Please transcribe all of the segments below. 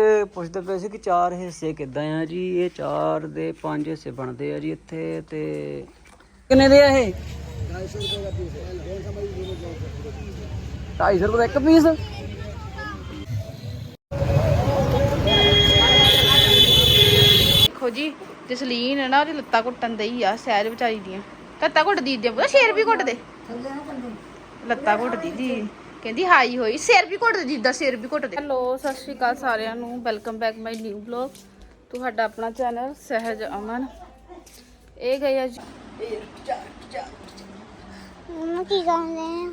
ਇਹ ਪੁੱਛਦੇ ਪਏ ਸੀ ਕਿ ਚਾਰ ਹਿੱਸੇ ਕਿੱਦਾਂ ਆ ਜੀ? ਇਹ ਚਾਰ ਦੇ ਪੰਜ ਹਿੱਸੇ ਬਣਦੇ ਆ ਜੀ ਇੱਥੇ ਤੇ ਕਿੰਨੇ ਦੇ ਆ ਇਹ? 250 ਰੁਪਏ ਦਾ ਇੱਕ ਪੀਸ। ਦੇਖੋ ਜੀ ਜਸਲੀਨ ਹੈ ਨਾ ਉਹਦੀ ਲੱਤਾਂ ਘੁੱਟਣ ਦਈ ਆ ਸਹਿਜ ਵਿਚਾਰੀ ਦੀਆਂ। ਲੱਤਾਂ ਘੁੱਟਦੀ ਦੇ ਬੋ ਸ਼ੇਰ ਵੀ ਘੁੱਟਦੇ? ਲੱਤਾਂ ਘੁੱਟਦੀ ਦੀ। ਕਹਿੰਦੀ ਹਾਈ ਹੋਈ। ਸਿਰ ਵੀ ਘੁੱਟਦੇ ਜਿੱਦਾਂ ਸਿਰ ਵੀ ਘੁੱਟਦੇ ਹੈਲੋ ਸਤਿ ਸ਼੍ਰੀ ਅਕਾਲ ਸਾਰਿਆਂ ਨੂੰ। Welcome back my new blog ਤੁਹਾਡਾ ਆਪਣਾ ਚੈਨਲ ਸਹਿਜ ਅਮਨ। ਇਹ ਗਈ ਆ ਜੀ ਮੰਮਾ ਕੀ ਕਰਦੇ ਹਾਂ?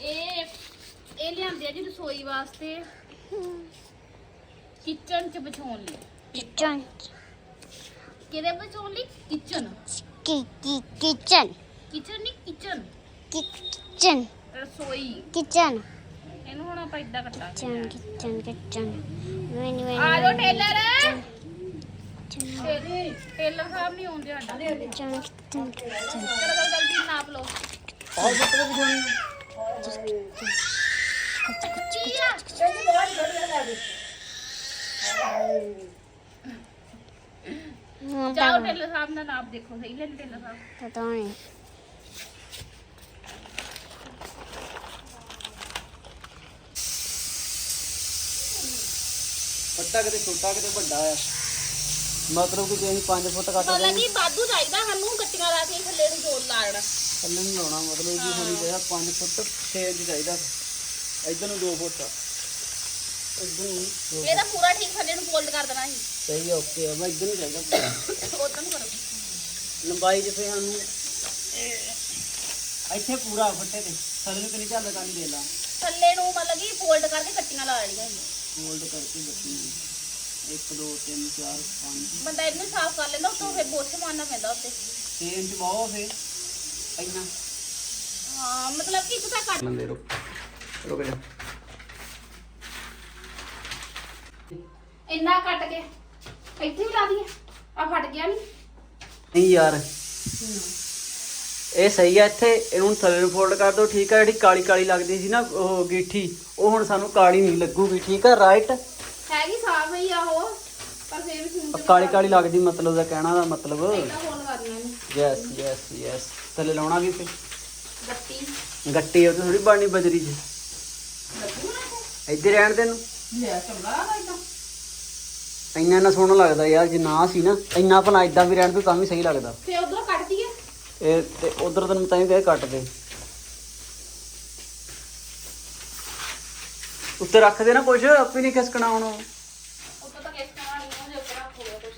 ਇਹ ਇਹ ਲਿਆਂਦੇ ਆ ਜੀ ਰਸੋਈ ਵਾਸਤੇ। ਕਿਚਨ ਚ ਵਿਛਾਉਣ ਲਈ। ਕਿਚਨ ਕਿਹਦੇ ਵਿਛਾਉਣ ਲਈ? ਕਿਚਨ ਕੀ ਕੀ ਕਿਚਨ ਕਿਚਨ ਨਹੀਂ ਕਿਚਨ ਕਿਚਨ। ਰਸੋਈ। ਕਿਚਨ। ਇਹਨੂੰ ਹੁਣ ਆਪਾਂ ਇਦਾਂ ਕੱਟਾਂਗੇ। Kitchen kitchen kitchen. ਵੈਨ ਵੈਨ ਆ ਜਾਓ ਟੇਲਰ। ਟੇ- ਟੇਲਰ ਸਾਹਿਬ ਨਹੀਂ ਆਉਂਦੇ ਸਾਡਾ ਚਲੋ ਕਿਚਨ ਕਿਚਨ ਕਿਚਨ। ਜਲਦੀ ਨਾਪ ਲਓ। ਜਾਓ ਟੇਲਰ ਸਾਹਿਬ ਦਾ ਨਾਪ ਦੇਖੋ। ਸਹੀ ਲੈ ਟੇਲਰ ਸਾਹਿਬ। ਪਤਾ ਨਹੀਂ ਪੱਟਾ ਕਿਤੇ ਛੋਟਾ ਕਿਤੇ ਵੱਡਾ ਆ। ਮਤਲਬ ਕਿ ਜੇ ਅਸੀਂ 5 ਫੁੱਟ ਕੱਟ ਮਤਲਬ ਦੇਣੀ ਕਿ ਵਾਧੂ ਚਾਹੀਦਾ ਸਾਨੂੰ ਗੱਟੀਆਂ ਲਾ ਕੇ ਥੱਲੇ ਨੂੰ ਜੋੜ ਲਾਣਾ ਥੱਲੇ ਨੂੰ ਲਾਉਣਾ ਮਤਲਬ ਕਿ ਸਾਨੂੰ ਚਾਹੀਦਾ 5 ਫੁੱਟ 6 ਇੰਚ ਚਾਹੀਦਾ। ਇੱਧਰ ਨੂੰ 2 ਫੁੱਟ। ਇੱਧਰ ਨੂੰ ਦੋ- ਇਹਦਾ ਪੂਰਾ ਠੀਕ ਥੱਲੇ ਨੂੰ ਫੋਲਡ ਕਰ ਦੇਣਾ ਸੀ। ਸਹੀ ਆ ਓਕੇ ਆ। ਮੈਂ ਇੱਧਰ ਨੂੰ ਚਾਹੀਦਾ ਉਦੋਂ ਨੂੰ ਕਰੋ। ਲੰਬਾਈ ਜਿੱਥੇ ਸਾਨੂੰ ਇੱਥੇ ਪੂਰਾ ਫੱਟੇ ਤੇ। ਥੱਲੇ ਨੂੰ ਕਿੰਨੀ ਝੱਲ ਕਰਨੀ ਦੇ ਲਾ। ਥੱਲੇ ਨੂੰ ਮਤਲਬ ਕਿ ਫੋਲਡ ਕਰਕੇ ਗੱਟੀਆਂ ਲਾ ਲੈਣੀਆਂ ਸੀ। ਫੋਲਡ ਕਰਕੇ ਬੱਤੀ 1 2 3 4 5 ਬੰਦਾ ਇਹਨੂੰ ਸਾਫ਼ ਕਰ ਲੈਂਦਾ ਉਤੋਂ ਫਿਰ ਬੋਛ ਮਾਰਨਾ ਪੈਂਦਾ ਉੱਤੇ। 6 ਇੰਚ ਬਹੁਤ ਫੇ ਇੰਨਾ। ਹਾਂ ਮਤਲਬ ਕਿ ਇੱਕ ਤਾਂ ਕੱਟ ਨੰਦੇ ਰੁਕ। ਰੁਕ ਜਾ। ਇੰਨਾ ਕੱਟ ਕੇ। ਇੱਥੇ ਵੀ ਲਾ ਦਈਏ। ਆ ਫਟ ਗਿਆ ਨਹੀਂ ਨਹੀਂ ਯਾਰ। ਇਹ ਸਹੀ ਆ ਇੱਥੇ ਇਹਨੂੰ ਥੱਲੇ ਨੂੰ ਫੋਲਡ ਕਰ ਦਿਓ ਠੀਕ ਆ ਜਿਹੜੀ ਕਾਲੀ ਕਾਲੀ ਲੱਗਦੀ ਸੀ ਨਾ ਉਹ ਗੀਠੀ ਉਹ ਹੁਣ ਸਾਨੂੰ ਕਾਲੀ ਨਹੀਂ ਲੱਗੂਗੀ ਠੀਕ ਆ ਰਾਈਟ ਹੈਗੀ ਸਾਫ਼ ਹੀ ਆ ਉਹ ਪਰ ਫਿਰ ਵੀ ਕਾਲੀ ਕਾਲੀ ਲੱਗਦੀ ਮਤਲਬ ਦਾ ਕਹਿਣਾ ਦਾ ਮਤਲਬ। ਫੋਨ ਕਰਨਾ ਯੈਸ ਯੈਸ ਯੈਸ ਥੱਲੇ ਲਾਉਣਾ ਵੀ ਫੇ ਗੱਟੀ। ਗੱਟੀ ਉਹ ਥੋੜੀ ਬਣਨੀ ਬਜਰੀ ਨਾ ਇਹ? ਇੱਧਰ ਰਹਿਣ ਦੇ ਨੂੰ। ਲੈ ਚੰਗਾ ਇਦਾਂ ਇੰਨਾ ਇੰਨਾ ਸੋਹਣਾ ਲੱਗਦਾ ਯਾਰ ਜੇ ਨਾ ਸੀ ਨਾ ਇੰਨਾ ਭਲਾ ਇਦਾਂ ਵੀ ਰਹਿਣ ਤੋਂ ਤਾਂ ਵੀ ਸਹੀ ਲੱਗਦਾ। ਫੇ ਦਈਏ ਇਹ ਤੇ ਉਧਰ ਤੈਨੂੰ ਤਾਂ ਹੀ ਕਹੇ ਕੱਟ ਦੇ। ਉੱਤੇ ਰੱਖ ਦੇ ਨਾ ਕੁਛ ਆਪੇ ਨਹੀਂ ਖਿਸਕਣਾ ਹੁਣ। ਉੱਤੋਂ ਤਾਂ ਕਿਸ ਤਰ੍ਹਾਂ ਨਹੀਂ ਉਹਦੇ ਉੱਪਰ ਰੱਖ ਹੋਇਆ ਕੁਛ।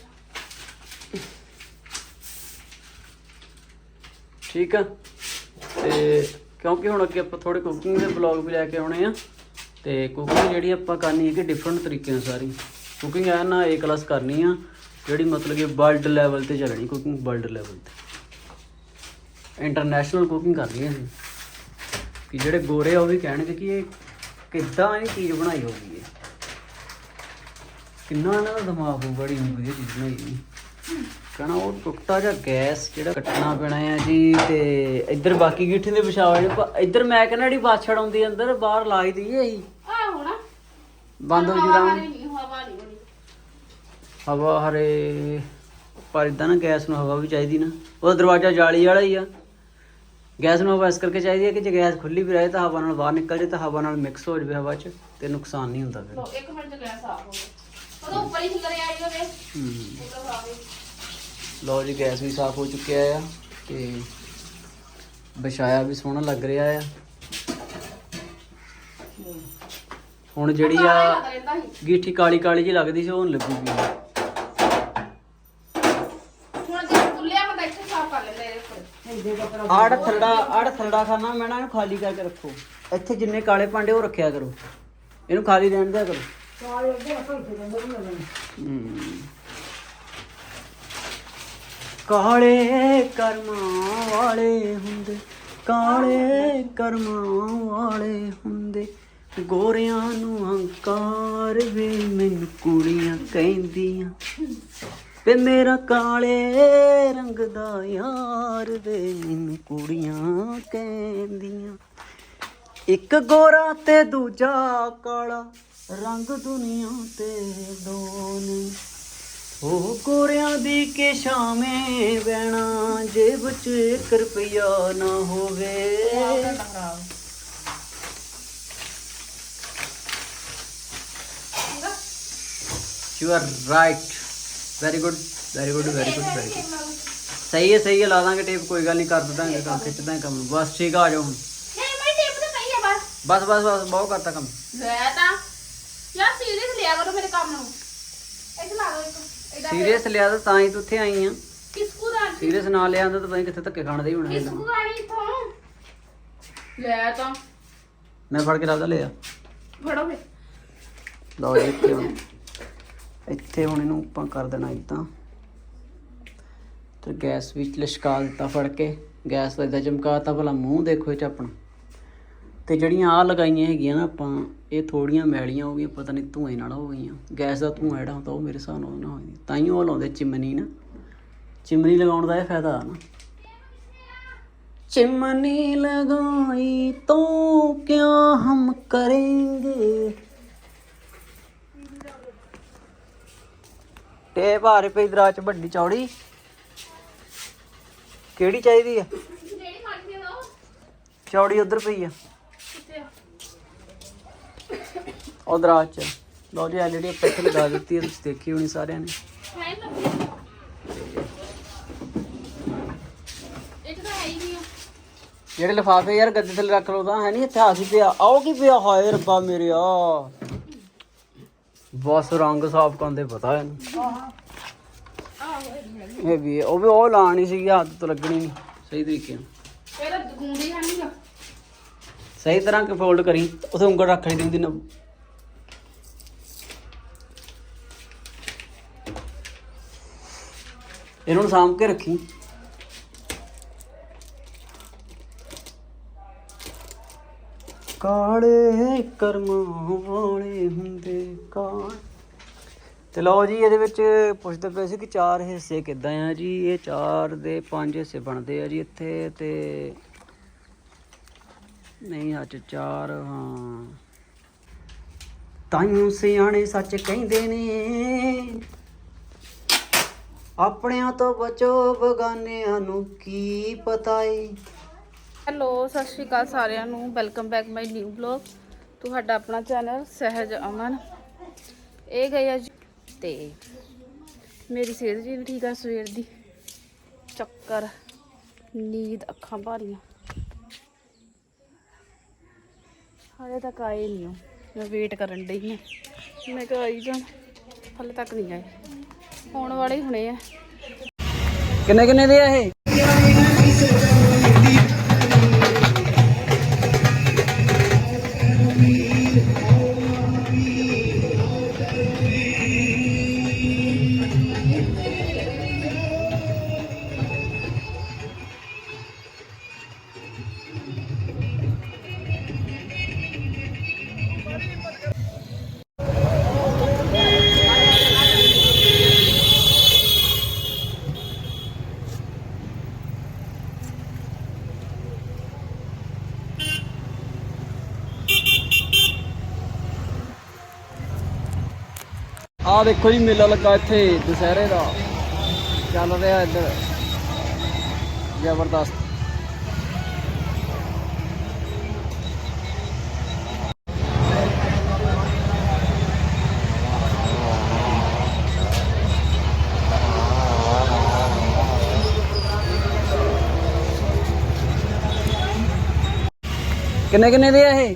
ਠੀਕ ਆ। ਤੇ ਕਿਉਂਕਿ ਹੁਣ ਅੱਗੇ ਆਪਾਂ ਥੋੜੇ ਕੁਕਿੰਗ ਦੇ ਬਲੌਗ ਵੀ ਲੈ ਕੇ ਆਉਣੇ ਆ। ਤੇ ਕੁਕਿੰਗ ਜਿਹੜੀ ਆਪਾਂ ਕਰਨੀ ਹੈ ਕਿ ਡਿਫਰੈਂਟ ਤਰੀਕੇ ਨਾਲ ਸਾਰੀ। ਕੁਕਿੰਗ ਐ ਨਾ ਏ ਕਲਾਸ ਕਰਨੀ ਆ ਜਿਹੜੀ ਮਤਲਬ ਕਿ ਵਰਲਡ ਲੈਵਲ ਤੇ ਚੱਲਣੀ ਕੁਕਿੰਗ ਵਰਲਡ ਲੈਵਲ ਤੇ। ਇੰਟਰਨੈਸ਼ਨਲ ਕੁਕਿੰਗ ਕਰਨੀ ਹੈ ਅਸੀਂ ਕਿ ਜਿਹੜੇ ਗੋਰੇ ਆ ਉਹ ਵੀ ਕਹਿਣਗੇ ਕਿ ਇਹ ਕਿੱਦਾਂ ਇਹ ਚੀਜ਼ ਬਣਾਈ ਹੋਗੀ ਹੈ। ਕਿੰਨਾ ਇਹਨਾਂ ਦਾ ਦਿਮਾਗ ਹੋਊ ਬੜੀ ਵਧੀਆ ਚੀਜ਼ ਬਣਾਈ ਕਹਣਾ ਉਹ ਟੁੱਟਾ ਜਿਹਾ ਗੈਸ ਜਿਹੜਾ ਕੱਟਣਾ ਪੈਣਾ ਹੈ ਜੀ ਤੇ ਇੱਧਰ ਬਾਕੀ ਗਿੱਠੇ ਦੇ ਵਿਛਾਵੇ ਨੇ ਪ- ਇੱਧਰ ਮੈਂ ਕਹਿੰਦਾ ਜਿਹੜੀ ਬਾਛੜ ਆਉਂਦੀ ਅੰਦਰ ਬਾਹਰ ਲਾਈ ਦਈਏ ਅਸੀਂ ਆ ਹੋਣਾ। ਬੰਦ ਹੋ ਜੀ ਹਵਾ ਹਰੇ ਪਰ ਇਦਾਂ ਨਾ ਗੈਸ ਨੂੰ ਹਵਾ ਵੀ ਚਾਹੀਦੀ ਨਾ। ਉਹ ਦਰਵਾਜ਼ਾ ਜਾਲੀ ਵਾਲਾ ਹੀ ਆ। ਗੈਸ ਨੂੰ ਹਵਾ ਇਸ ਕਰਕੇ ਚਾਹੀਦੀ ਹੈ ਕਿ ਜੇ ਗੈਸ ਖੁੱਲੀ ਵੀ ਰਹੇ ਤਾਂ ਹਵਾ ਨਾਲ ਬਾਹਰ ਨਿਕਲ ਜੇ ਤਾਂ ਹਵਾ ਨਾਲ ਮਿਕਸ ਹੋ ਜਾਵੇ ਹਵਾ 'ਚ ਤੇ ਨੁਕਸਾਨ ਨਹੀਂ ਹੁੰਦਾ ਫਿਰ। ਲੋ ਇੱਕ ਮਿੰਟ ਚ ਗੈਸ ਸਾਫ਼ ਹੋ ਗਿਆ। ਉਹਦਾ ਉੱਪਰ ਹੀ ਖਿਲਰੇ ਆਈ ਹੋਵੇ। ਹੂੰ। ਉਹਦਾ ਸਾਫ਼ ਹੈ ਲਓ ਜੀ ਗੈਸ ਵੀ ਸਾਫ਼ ਹੋ ਚੁੱਕਿਆ ਆ ਤੇ ਵਿਛਾਇਆ ਵੀ ਸੋਹਣਾ ਲੱਗ ਰਿਹਾ ਆ। ਹੁਣ ਜਿਹੜੀ ਆ ਗੀਠੀ ਕਾਲੀ ਕਾਲੀ ਜੀ ਲੱਗਦੀ ਸੀ ਉਹ ਹੁਣ ਲੱਗੂਗੀ ਹੁਣ ਜੇ ਖੁੱਲਿਆ ਬੰਦਾ ਇੱਥੇ ਸਾਫ਼ ਕਰ ਲੈਂਦਾ ਇਹਦੇ ਉੱਪਰ ਆੜ ਥਲੜਾ ਆੜ ਥਲੜਾ ਖਾਣਾ ਮੈਂ ਨਾ ਇਹਨੂੰ ਖਾਲੀ ਕਰਕੇ ਰੱਖੋ। ਇੱਥੇ ਜਿੰਨੇ ਕਾਲੇ ਭਾਂਡੇ ਉਹ ਰੱਖਿਆ ਕਰੋ। ਇਹਨੂੰ ਖਾਲੀ ਰਹਿਣ ਦਿਆ ਕਰੋ। ਕਾਲੇ ਕਰਮਾਂ ਵਾਲੇ ਹੁੰਦੇ ਕਾਲੇ ਕਰਮਾਂ ਵਾਲੇ ਹੁੰਦੇ। ਗੋਰਿਆਂ ਨੂੰ ਹੰਕਾਰ ਵੇ ਮੈਨੂੰ ਕੁੜੀਆਂ ਕਹਿੰਦੀਆਂ। ਵੇ ਮੇਰਾ ਕਾਲੇ ਰੰਗ ਦਾ ਯਾਰ ਵੇ, ਮੈਨੂੰ ਕੁੜੀਆਂ ਕਹਿੰਦੀਆਂ। ਇੱਕ ਗੋਰਾ ਤੇ ਦੂਜਾ ਕਾਲਾ ਰੰਗ ਦੁਨੀਆ ਤੇ ਦੋ ਨੇ ਉਹ ਗੋਰਿਆਂ ਦੀ ਕੇ ਸ਼ਾਮੇ ਬਹਿਣਾ, ਜੇਬ 'ਚ ਇੱਕ ਰੁਪਈਆ ਨਾ ਹੋਵੇ। You are right very good very good very good very good ਸਹੀ ਹੈ ਸਹੀ ਹੈ ਲਾ ਦਾਂਗੇ ਟੇਪ ਕੋਈ ਗੱਲ ਨਹੀਂ ਕਰ ਦਾਂਗੇ ਕੰਮ ਖਿੱਚ ਦਾਂਗੇ ਕੰਮ ਨੂੰ। ਬਸ ਠੀਕ ਆ ਆ ਜਾਓ ਹੁਣ। ਨਹੀਂ ਮੈਂ ਟੇਪ ਤੇ ਪਈ ਆ ਬਸ। ਬਸ ਬਸ ਬਸ ਬਹੁਤ ਕਰਤਾ ਕੰਮ। ਲੈ ਤਾਂ। ਯਾਰ ਸੀਰੀਅਸ ਲਿਆ ਕਰੋ ਮੇਰੇ ਕੰਮ ਨੂੰ। ਇੱਥੇ ਲਾ ਦੋ ਇੱਕ ਇਹਦਾ ਸੀਰੀਅਸ ਲਿਆ ਤਾਂ ਤਾਂ ਹੀ ਤੂੰ ਉੱਥੇ ਆਈ ਆ। ਕਿਸਕੂ ਦਾ ਸੀਰੀਅਸ ਨਾ ਲਿਆ ਤਾਂ ਪਤਾ ਨੀ ਕਿੱਥੇ ਧੱਕੇ ਖਾਣ ਦੇ ਹੀ ਹੋਣਾ ਕਿਸਕੂ ਇਥੋਂ? ਲੈ ਤਾਂ। ਮੈਂ ਫੜ ਕੇ ਰੱਖਦਾ ਲਿਆ ਫੜੋ ਫੇ ਲਓ ਜੀ ਇੱਥੇ ਹੁਣ। ਇੱਥੇ ਹੁਣ ਇਹਨੂੰ ਆਪਾਂ ਕਰ ਦੇਣਾ ਇਦਾਂ ਤੇ ਗੈਸ ਵਿੱਚ ਲਿਸ਼ਕਾ ਦਿੱਤਾ ਫੜ ਕੇ ਗੈਸ ਦਾ ਚਮਕਾਤਾ ਭਲਾ ਮੂੰਹ ਦੇਖੋ ਇਹ ਚ ਆਪਣਾ ਤੇ ਜਿਹੜੀਆਂ ਆ ਲਗਾਈਆਂ ਹੈਗੀਆਂ ਨਾ ਆਪਾਂ ਇਹ ਥੋੜੀਆਂ ਮੈਲੀਆਂ ਹੋ ਗਈਆਂ ਪਤਾ ਨਹੀਂ ਧੂਏ ਨਾਲ ਹੋ ਗਈਆਂ ਗੈਸ ਦਾ ਧੂਆ ਜਿਹੜਾ ਹੁੰਦਾ ਉਹ ਮੇਰੇ ਹਿਸਾਬ ਨਾਲ ਨਾ ਹੋਈ ਤਾਂ ਹੀ ਉਹ ਲਾਉਂਦੇ ਚਿਮਨੀ ਨਾ ਚਿਮਨੀ ਲਗਾਉਣ ਦਾ ਇਹ ਫਾਇਦਾ ਆ ਨਾ चिमनी लगाई तो क्या हम करेंगे ਟੇਪ ਆ ਰਹੀ ਪਈ ਦਰਾਜ ਚ ਵੱਡੀ ਚੌੜੀ। ਕਿਹੜੀ ਚਾਹੀਦੀ ਆ? ਜਿਹੜੀ ਮਰਜ਼ੀ ਲਓ। ਚੌੜੀ ਉਧਰ ਪਈ ਆ। ਕਿੱਥੇ ਆ? ਉਹ ਦਰਾਜ ਚ। ਲਓ ਜੀ ਐਲਈਡੀ ਇੱਥੇ ਲਗਾ ਦਿੱਤੀ ਹੈ ਤੁਸੀਂ ਦੇਖੀ ਹੋਣੀ ਸਾਰਿਆਂ ਨੇ। ਹੈ ਲੱਭੀ ਇੱਕ ਤਾਂ ਹੈ ਹੀ ਨਹੀਂ ਆ। ਜਿਹੜੇ ਲਿਫਾਫੇ ਯਾਰ ਗੱਦੇ ਥੱਲੇ ਰੱਖ ਲਓ ਤਾਂ ਹੈ ਨਹੀਂ ਇੱਥੇ ਹਾਸੀ ਪਿਆ? ਆਓ ਕੀ ਪਿਆ? ਹਾਏ ਰੱਬਾ ਮੇਰੇ ਆ ਬਸ ਰੰਗ ਸਾਫ਼ ਕਰਦੇ ਪਤਾ ਇਹਨੂੰ। ਇਹ ਵੀ। ਉਹ ਵੀ ਉਹ ਲਾਣੀ ਸੀ ਹੱਥ ਤੋਂ ਲੱਗਣੀ ਨਹੀਂ। ਸਹੀ ਤਰੀਕੇ ਨਾਲ। ਇਹ ਤਾਂ ਗੁੰਦੀ ਹੈ ਨਹੀਂ ਸਹੀ ਤਰ੍ਹਾਂ ਕਿ ਫੋਲਡ ਕਰੀ ਉਥੇ ਉਂਗਲ ਰੱਖ ਲਈ ਦਿੰਦੀ ਨਾ। ਇਹਨਾਂ ਨੂੰ ਸਾਂਭ ਕੇ ਰੱਖੀ। ਕਾਲੇ ਕਰਮਾਂ ਵਾਲੇ ਹੁੰਦੇ ਕਾਲ ਤੇ ਲਓ ਜੀ, ਇਹਦੇ ਵਿੱਚ ਪੁੱਛਦੇ ਪਏ ਸੀ ਕਿ ਚਾਰ ਹਿੱਸੇ ਕਿੱਦਾਂ ਆ ਜੀ? ਇਹ ਚਾਰ ਦੇ ਪੰਜ ਹਿੱਸੇ ਬਣਦੇ ਆ ਜੀ ਇੱਥੇ ਤੇ ਨਹੀਂ, ਅੱਜ ਚਾਰ, ਹਾਂ। ਤਾਈਓ ਸਿਆਣੇ ਸੱਚ ਕਹਿੰਦੇ ਨੇ, ਆਪਣਿਆਂ ਤੋਂ ਬਚੋ ਬਗਾਨਿਆਂ ਨੂੰ ਕੀ ਪਤਾ ਏ ਹੈਲੋ, ਸਤਿ ਸ਼੍ਰੀ ਅਕਾਲ ਸਾਰਿਆਂ ਨੂੰ। Welcome back my new blog ਤੁਹਾਡਾ ਆਪਣਾ ਚੈਨਲ ਸਹਿਜ ਅਮਨ। ਇਹ ਗਈ ਅੱਜ ਤੇ ਮੇਰੀ ਸਿਹਤ ਜੀ ਵੀ ਠੀਕ ਆ ਸਵੇਰ ਦੀ। ਚੱਕਰ, ਨੀਂਦ, ਅੱਖਾਂ ਭਾਰੀਆਂ। ਹਾਲੇ ਤੱਕ ਆਏ ਨਹੀਂ ਉਹ। ਮੈਂ ਵੇਟ ਕਰਨ ਡਈ ਹਾਂ ਮੈਂ ਕਿਹਾ ਆਈ ਜਾਣ। ਹਾਲੇ ਤੱਕ ਨਹੀਂ ਆਏ। ਆਉਣ ਵਾਲੇ ਹੀ ਹੁਣੇ ਆ। ਕਿੰਨੇ ਕਿੰਨੇ ਦੇ ਆ ਇਹ? ਆਹ ਦੇਖੋ ਜੀ, ਮੇਲਾ ਲੱਗਾ ਇੱਥੇ ਦੁਸਹਿਰੇ ਦਾ। ਚੱਲ ਰਿਹਾ ਇੱਧਰ। ਜ਼ਬਰਦਸਤ। ਕਿੰਨੇ ਕਿੰਨੇ ਦੇ ਆ ਇਹ?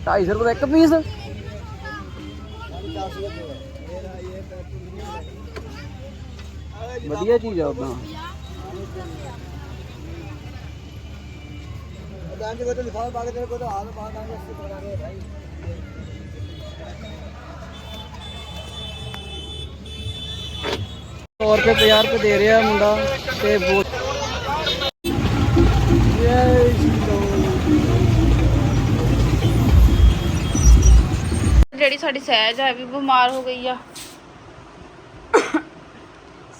250 ਰੁਪਏ ਦਾ ਇੱਕ ਪੀਸ ਵਧੀਆ ਚੀਜ਼ ਆ ਉਦਾਂ ਸੌ ਰੁਪਏ 50 ਰੁਪਏ ਦੇ ਰਿਹਾ ਮੁੰਡਾ ਤੇ ਬੋਤ ਜੈ ਸ਼੍ਰੀ ਰਾਮ ਜਿਹੜੀ ਸਾਡੀ ਸਹਿਜ ਹੈ ਵੀ ਬਿਮਾਰ ਹੋ ਗਈ ਆ।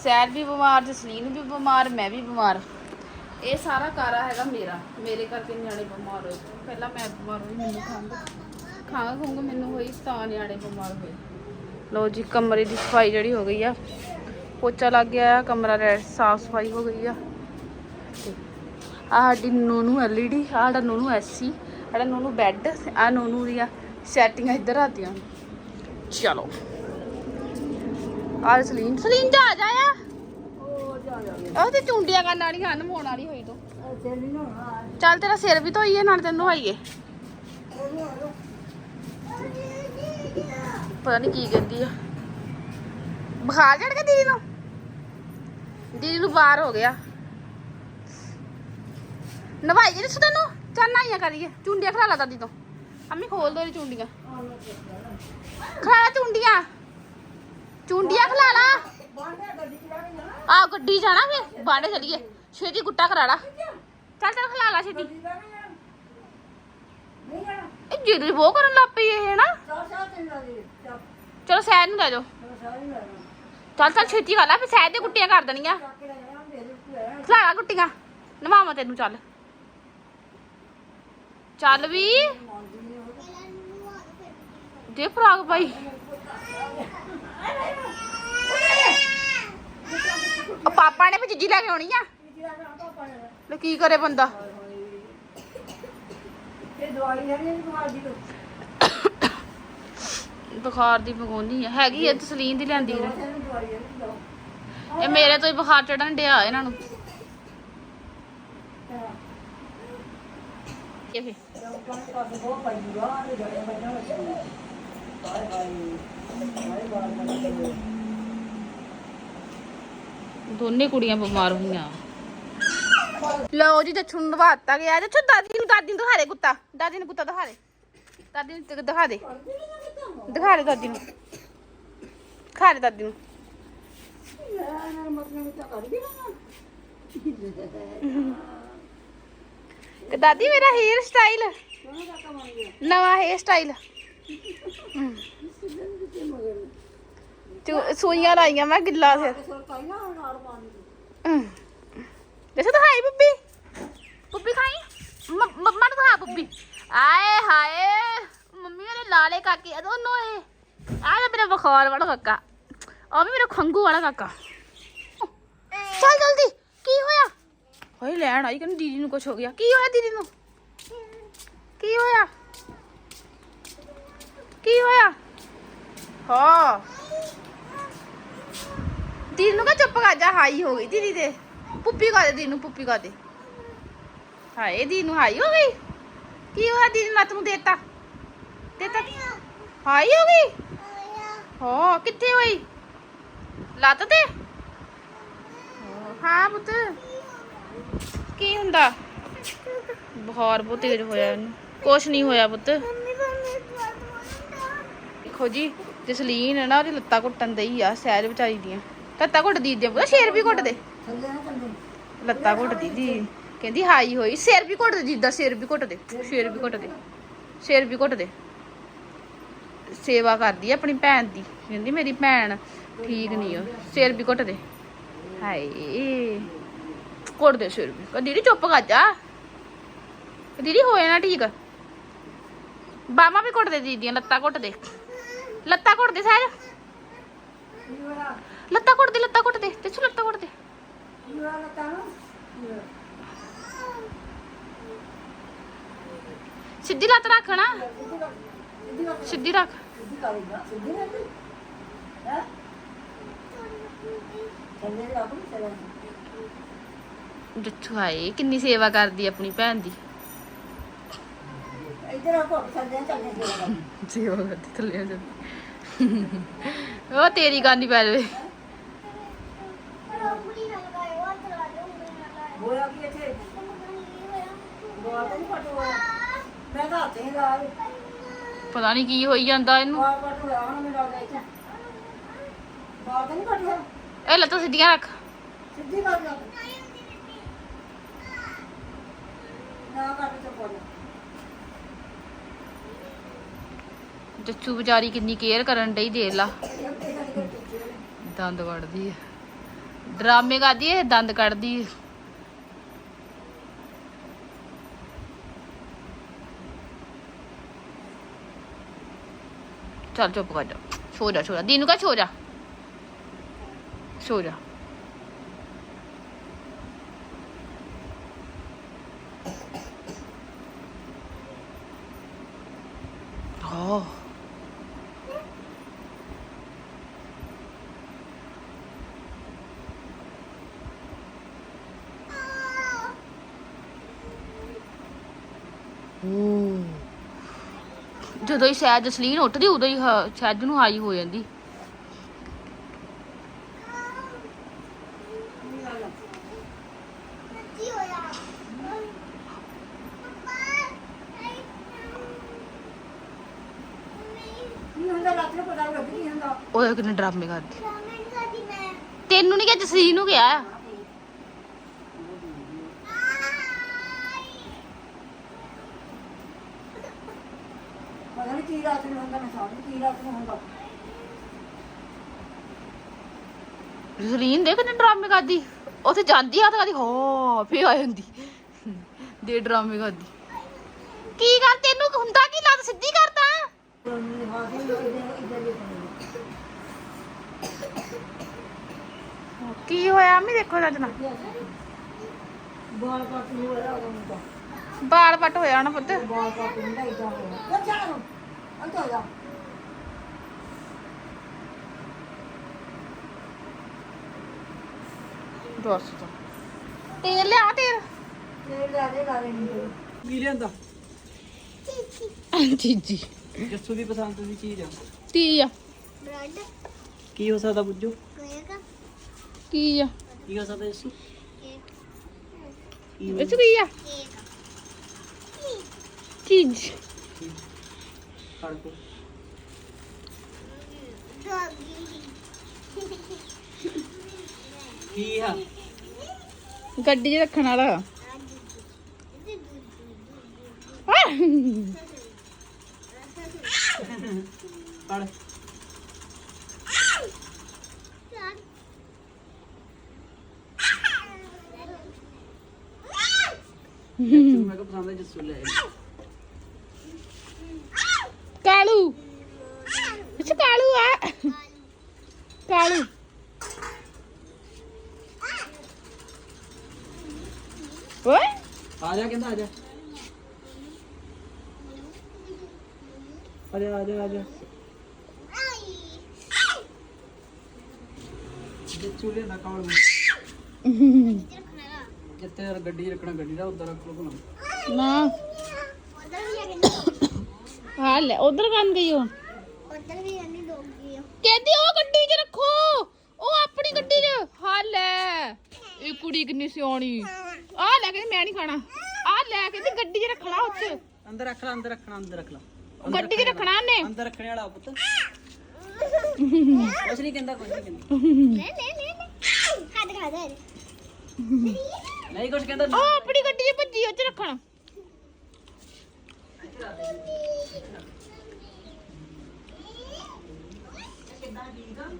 ਸਹਿਜ ਵੀ ਬਿਮਾਰ, ਜਸਲੀਨ ਵੀ ਬਿਮਾਰ, ਮੈਂ ਵੀ ਬਿਮਾਰ। ਇਹ ਸਾਰਾ ਕਾਰਾ ਹੈਗਾ ਮੇਰਾ। ਮੇਰੇ ਕਰਕੇ ਨਿਆਣੇ ਬਿਮਾਰ ਹੋਏ। ਪਹਿਲਾਂ ਮੈਂ ਬਿਮਾਰ ਹੋਈ, ਮੈਨੂੰ ਖੰਘ ਖੰਘ ਖੁੰਘ ਮੈਨੂੰ ਹੋਈ, ਤਾਂ ਨਿਆਣੇ ਬਿਮਾਰ ਹੋਏ। ਲਓ ਜੀ, ਕਮਰੇ ਦੀ ਸਫ਼ਾਈ ਜਿਹੜੀ ਹੋ ਗਈ ਆ। ਪੋਚਾ ਲੱਗ ਗਿਆ ਆ, ਕਮਰਾ ਰੈ ਸਾਫ਼ ਸਫ਼ਾਈ ਹੋ ਗਈ ਆ। ਤੇ ਆਹ ਸਾਡੀ ਨੋਨੂ ਐਲਈਡੀ, ਆਹ ਸਾਡਾ ਨੋਨੂ ਐਸੀ ਸਾਡਾ ਨੋਨੂ ਬੈੱਡ ਆ ਨੋਨੂ ਦੀਆਂ ਸੈਟਿੰਗਾਂ ਇੱਧਰ ਆਤੀਆਂ। ਚਲੋ। ਆ ਸਲੀਨ। ਸਲੀਨ ਜਾ ਜਾ ਆ ਉਹ ਤੇ ਚੁੰਡੀਆਂ ਕਰਨ ਵਾਲੀ ਹਨ ਮੋਣ ਵਾਲੀ ਹੋਈ ਤੂੰ। ਚੱਲ ਤੇਰਾ ਸਿਰ ਵੀ ਧੋਈਏ ਨਾਲ ਤੈਨੂੰ ਨਵਾਈਏ ਪਤਾ ਨਹੀਂ ਕੀ ਕਹਿੰਦੀ ਆ। ਬੁਖਾਰ ਚੜ ਗਿਆ ਦੀਦੀ ਨੂੰ? ਦੀਦੀ ਨੂੰ ਬਾਹਰ ਹੋ ਗਿਆ। ਨਵਾਈਏ ਨੀ ਤੈਨੂੰ? ਚੱਲ ਨਾਈਆਂ ਕਰੀਏ। ਚੁੰਡੀਆਂ ਖਲਾ ਲਾ ਦਾਦੀ ਤੋਂ। ਅੰਮੀ ਖੋਲ ਦੋ ਇਹ ਚੁੰਡੀਆਂ ਖਲਾ ਲਾ ਚੁੰਡੀਆਂ ਚੁੰਡੀਆਂ ਖਲਾ ਲਾ ਆ ਗੱਡੀ ਜਾਣਾ ਫੇ ਬਾਣੇ ਚਲੀਏ ਛੇਤੀ ਗੁੱਟਾ ਕਰਾ ਲਾ ਚੱਲ ਚੱਲ ਖਲਾ ਲਾ ਛੇਤੀ ਇਹ ਜਿਹੜੀ ਉਹ ਕਰਨ ਲੱਗ ਪਈ ਇਹ ਨਾ ਚਲੋ ਸੈਰ ਨੂੰ ਲੈ ਜਾਓ ਚੱਲ ਚੱਲ ਛੇਤੀ ਖਾ ਲਾ ਫੇ ਸੈਰ ਦੇ ਗੁੱਟੀਆਂ ਕਰ ਦੇਣੀਆਂ ਖਲਾ ਲਾ ਗੁੱਟੀਆਂ ਨਵਾਵਾਂ ਤੈਨੂੰ ਚੱਲ ਚੱਲ ਵੀ ਦੇ ਫਰਾਕ ਭਾਈ ਉਹ ਪਾਪਾ ਨੇ ਵੀ ਜੀਜੀ ਲੈ ਕੇ ਆਉਣੀ ਆ। ਲੈ ਕੀ ਕਰੇ ਬੰਦਾ। ਬੁਖਾਰ ਦੀ ਮੰਗਾਉਣੀ ਆ। ਹੈਗੀ ਆ, ਤਸਲੀਨ ਦੀ ਲੈਂਦੀ ਇਹ ਮੇਰੇ ਤੋਂ ਹੀ ਬੁਖਾਰ ਚੜਨ ਡਿਆ ਇਹਨਾਂ ਨੂੰ। ਇਹ ਫੇ ਦੋਨੇ ਕੁੜੀਆਂ ਬਿਮਾਰ ਹੋਈਆਂ। ਲਓ ਜੀ ਜੱਛੂ ਨੂੰ ਨਵਾਤਾ ਗਿਆ। ਜੱਛੂ ਦਾਦੀ ਨੂੰ ਦਾਦੀ ਨੂੰ ਦਿਖਾ ਦੇ ਕੁੱਤਾ। ਦਾਦੀ ਨੂੰ ਕੁੱਤਾ ਦਿਖਾ ਦੇ। ਦਾਦੀ ਨੂੰ ਦਿ- ਦਿਖਾ ਦੇ। ਦਿਖਾ ਦੇ ਦਾਦੀ ਨੂੰ। ਖਾ ਦੇ ਦਾਦੀ ਨੂੰ। ਕਿ ਦਾਦੀ, ਮੇਰਾ ਹੇਅਰ ਸਟਾਈਲ ਨਵਾਂ ਹੇਅਰ ਸਟਾਈਲ ਤੂੰ ਸੂਈਆਂ ਲਾਈਆਂ ਮੈਂ ਗਿੱਲਾ ਸਿਰ। ਦੇਖੋ ਤਾਂ ਹਾਈ ਬੱਬੀ ਬੱਬੀ ਖਾਈ? ਮ- ਮੰਮਾ ਨੂੰ ਦਿਖਾ ਬੱਬੀ ਆਏ ਹਾਏ ਮੰਮੀ ਨੇ ਲਾਲੇ ਕਾਕੇ ਆ ਦੋਨੋਂ ਇਹ। ਆ ਤਾਂ ਮੇਰਾ ਬਖਾਰ ਵਾਲਾ ਕਾਕਾ। ਆ ਵੀ ਮੇਰਾ ਖੰਗੂ ਵਾਲਾ ਕਾਕਾ। ਚੱਲ ਜਲਦੀ ਕੀ ਹੋਇਆ? ਹੋਏ ਲੈਣ ਆਈ ਕਹਿੰਦੀ ਦੀਦੀ ਨੂੰ ਕੁਝ ਹੋ ਗਿਆ। ਕੀ ਹੋਇਆ ਦੀਦੀ ਨੂੰ? ਕੀ ਹੋਇਆ? ਕੀ ਹੋਇਆ? ਹਾਂ। ਦੀਦੀ ਨੂੰ ਕਹ ਚੁੱਪ ਕਰ ਜਾ? ਹਾਈ ਹੋ ਗਈ ਦੀਦੀ ਦੇ ਪੁੱਪੀ ਕਰ ਦੇ ਦੀਦੀ ਨੂੰ, ਪੁੱਪੀ ਕਰ ਦੇ। ਹਾਏ ਦੀਦੀ ਨੂੰ ਹਾਈ ਹੋ ਗਈ? ਕੀ ਹੋਇਆ? ਦੀਦੀ ਨੂੰ ਲੱਤ ਦੇਤਾ। ਦੇਤਾ ਹਾਈ ਹੋ ਗਈ? ਹਾਂ, ਕਿੱਥੇ ਹੋਈ? ਲੱਤ ਤੇ? ਹਾਂ ਪੁੱਤ। ਕੀ ਹੁੰਦਾ? ਬੁਖਾਰ ਬਹੁਤ ਤੇਜ਼ ਹੋਇਆ ਇਹਨੂੰ। ਕੁਛ ਨਹੀਂ ਹੋਇਆ ਪੁੱਤ। ਦੇਖੋ ਜੀ ਜਸਲੀਨ ਹੈ ਨਾ, ਉਹਦੀ ਲੱਤਾਂ ਘੁੱਟਣ ਦਈ ਆ, ਸਹਿਜ ਵਿਚਾਰੀ ਦੀਆਂ। ਲੱਤਾਂ ਘੁੱਟਦੀ ਦੀ ਪਤਾ ਸ਼ੇਰ ਵੀ ਘੁੱਟਦੇ। ਲੱਤਾਂ ਘੁੱਟਦੀ ਦੀ ਕਹਿੰਦੀ, ਹਾਈ ਹੋਈ। ਸਿਰ ਵੀ ਘੁੱਟਦੇ, ਜਿੱਦਾਂ ਸਿਰ ਵੀ ਘੁੱਟਦੇ। ਸਿਰ ਵੀ ਘੁੱਟਦੇ। ਸਿਰ ਵੀ ਘੁੱਟਦੇ। ਸੇਵਾ ਕਰਦੀ ਆ ਆਪਣੀ ਭੈਣ ਦੀ। ਕਹਿੰਦੀ, ਮੇਰੀ ਭੈਣ ਠੀਕ ਨਹੀਂ ਉਹ ਸਿਰ ਵੀ ਘੁੱਟਦੇ। ਹਾਏ। ਘੁੱਟਦੇ ਸਿਰ ਵੀ। ਕਹਿੰਦੀ, ਦੀਦੀ, ਚੁੱਪ ਕਰ ਜਾ। ਦੀਦੀ, ਹੋਏ ਨਾ ਠੀਕ। ਬਾਹਾਂ ਵੀ ਘੁੱਟਦੇ ਦੀਦੀਆਂ ਲੱਤਾਂ ਘੁੱਟਦੇ। ਲੱਤਾਂ ਘੁੱਟਦੇ ਸਹਿਜ ਲੱਤਾਂ ਘੁੱਟਦੇ ਲੱਤਾਂ ਘੁੱਟਦੇ ਤੇ ਛੂ ਲੱਤਾਂ ਘੁੱਟਦੇ ਸਿੱਧੀ ਲੱਤ ਰੱਖ ਨਾ ਸਿੱਧੀ ਰੱਖ ਜੱਛੂ ਹਾਏ ਕਿੰਨੀ ਸੇਵਾ ਕਰਦੀ ਆ ਆਪਣੀ ਭੈਣ ਦੀ ਸੇਵਾ ਕਰਦੀ ਥੱਲੇ ਆ ਜਾਂਦੀ ਉਹ ਤੇਰੀ ਗਾਨੀ ਪੈ ਜਾਵੇ ਹੋਇਆ ਕੀ ਇੱਥੇ? ਦੁਆ ਤਾਂ ਨਹੀਂ ਫਟ ਹੋਇਆ। ਮੈਂ ਤਾਂ ਹੱਥ ਹੀ ਲਾ ਪਤਾ ਨਹੀਂ ਕੀ ਹੋਈ ਜਾਂਦਾ ਇਹਨੂੰ। ਬਾਲ ਫਟ ਹੋਇਆ ਹੁਣ ਮੈਨੂੰ ਲੱਗਦਾ ਇੱਥੇ। ਬਾਲ ਤਾਂ ਨਹੀਂ ਫਟ ਹੋਇਆ। ਇਹ ਲੱਤਾਂ ਸਿੱਧੀਆਂ ਰੱਖ। ਸਿੱਧੀ ਕਰ ਜਾ ਨਾ ਕੱਟ ਤੇ ਜੱਚੂ ਵਿਚਾਰੀ ਕਿੰਨੀ ਕੇਅਰ ਕਰਨ ਡਈ ਦੇ ਲਾ। ਦੰਦ ਕੱਢਦੀ ਹੈ ਡਰਾਮੇ ਕਰਦੀ ਇਹ ਦੰਦ ਕੱਢਦੀ ਹੈ ਚੱਲ ਚੁੱਪ ਕਰ ਜਾ। ਸੋ ਜਾ ਸੋ ਜਾ। ਦੀਨੂ ਕਾ ਸੋ ਜਾ। ਸੋ ਜਾ। ਜਦੋਂ ਹੀ ਸਹਿਜ ਜਸਲੀਨ ਉੱਠਦੀ ਉਦੋਂ ਹੀ ਸਹਿਜ ਨੂੰ ਹਾਈ ਹੋ ਜਾਂਦੀ। ਉਹ ਕਿੰਨੇ ਡਰਾਮੇ ਕਰਦੀ। ਤੈਨੂੰ ਨਹੀਂ ਕਿਹਾ ਜਸਲੀਨ ਨੂੰ ਕਿਹਾ ਪਤਾ ਨਹੀਂ ਕੀ ਰਾਤ ਨੂੰ ਹੁੰਦਾ ਮੈਂ ਸਮਝ ਕੀ ਰਾਤ ਨੂੰ ਹੁੰਦਾ। ਜਸਲੀਨ ਦੇਖ ਕਿੰਨੇ ਡਰਾਮੇ ਕਰਦੀ। ਉੱਥੇ ਜਾਂਦੀ ਆ ਤਾਂ ਕਦੀ ਹੋ ਫੇ ਆ ਜਾਂਦੀ। ਦੇ ਡਰਾਮੇ ਕਰਦੀ। ਕੀ ਕਰ ਤੈਨੂੰ ਹੁੰਦਾ ਕੀ ਲੱਤ ਸਿੱਧੀ ਕਰਦਾ? ਕੀ ਹੋਇਆ ਮੈਂ ਦੇਖੋ ਜੱਜ ਨਾ ਬਾਲ ਕੱਟ ਨੂੰ ਮੁੰਡਾ ਬਾਲ ਪਟ ਹੋਇਆ ਨਾ ਪੁੱਤ। ਬਾਲ ਕੱਟ ਨੂੰ ਇਦਾਂ ਹੋਇਆ। ਉਹ ਚੱਲ Antonio. ਦੱਸ ਤਾ ਤੇਲ ਲਿਆ ਤੇਲ ਤੇਲ ਲਿਆ ਦੇ ਲਾ ਲੈਣੀ ਕੀ ਲਿਆਂਦਾ ਜੀਜੀ ਜੱਸੂ ਦੀ ਪਸੰਦ ਦੀ ਚੀਜ਼ ਆ ਕੀ ਆ ਬ੍ਰੈਡ ਕੀ ਹੋ ਸਕਦਾ ਬੁੱਝੋ ਕੇਕ ਕੀ ਆ ਕੀ ਹੋ ਸਕਦਾ ਜੱਸੂ ਕੇਕ ਇਹ ਕੀ ਆ ਕੇਕ ਚੀਜ਼ ਫੜ ਕੋ ਕੀ ਆ ਗੱਡੀ 'ਚ ਰੱਖਣ ਵਾਲਾ ਆਹ! ਫੜ ਮੈਂ ਕਿਹਾ ਪਸੰਦ ਹੈ ਜੱਸੂ ਲੈ ਆਈ। ਕਾਲੂ। ਅੱਛਾ ਕਾਲੂ ਆ। ਕਾਲੂ। ਓਏ। ਆ ਜਾ ਕਹਿੰਦਾ ਆ ਜਾ। ਆ ਜਾ ਆ ਜਾ ਆ ਜਾ। ਲੈ ਨਾ? ਕਾਲ ਜਿੱਥੇ ਗੱਡੀ ਰੱਖਣਾ ਗੱਡੀ ਦਾ ਉਧਰ ਰੱਖ ਲੋ ਨਾ। ਲੈ ਉਧਰ ਕੰਨ ਗਈ ਉਹ ਉਧਰ ਵੀ ਨਹੀਂ ਡੋਗੀ ਕਹਿੰਦੀ ਉਹ ਗੱਡੀ 'ਚ ਰੱਖੋ। ਉਹ ਆਪਣੀ ਗੱਡੀ 'ਚ। ਹਾਲ। ਲੈ ਇਹ ਕੁੜੀ ਕਿੰਨੀ ਸਿਆਣੀ। ਆ ਲੈ ਕੇ ਮੈਂ ਨਹੀਂ ਖਾਣਾ। ਆ ਲੈ ਕੇ ਤੇ ਗੱਡੀ 'ਚ ਰੱਖਣਾ ਉੱਥੇ। ਅੰਦਰ ਰੱਖ ਲੈ ਅੰਦਰ ਰੱਖਣਾ ਅੰਦਰ ਰੱਖ ਲੈ। ਗੱਡੀ 'ਚ ਰੱਖਣਾ ਨੇ ਅੰਦਰ ਰੱਖਣੇ ਵਾਲਾ ਪੁੱਤ। ਕੁਛ ਨਹੀਂ ਕਹਿੰਦਾ ਕੁਛ ਨਹੀਂ ਕਹਿੰਦਾ। ਲੈ ਲੈ ਲੈ ਹੱਥ ਖਾ ਦੇ ਨਹੀਂ ਕੁਛ ਕਹਿੰਦਾ ਉਹ ਆਪਣੀ ਗੱਡੀ 'ਚ ਭੱਜੀ ਉੱਥੇ ਰੱਖਣਾ। ਕਿੱਦਾਂ ਠੀਕ ਆ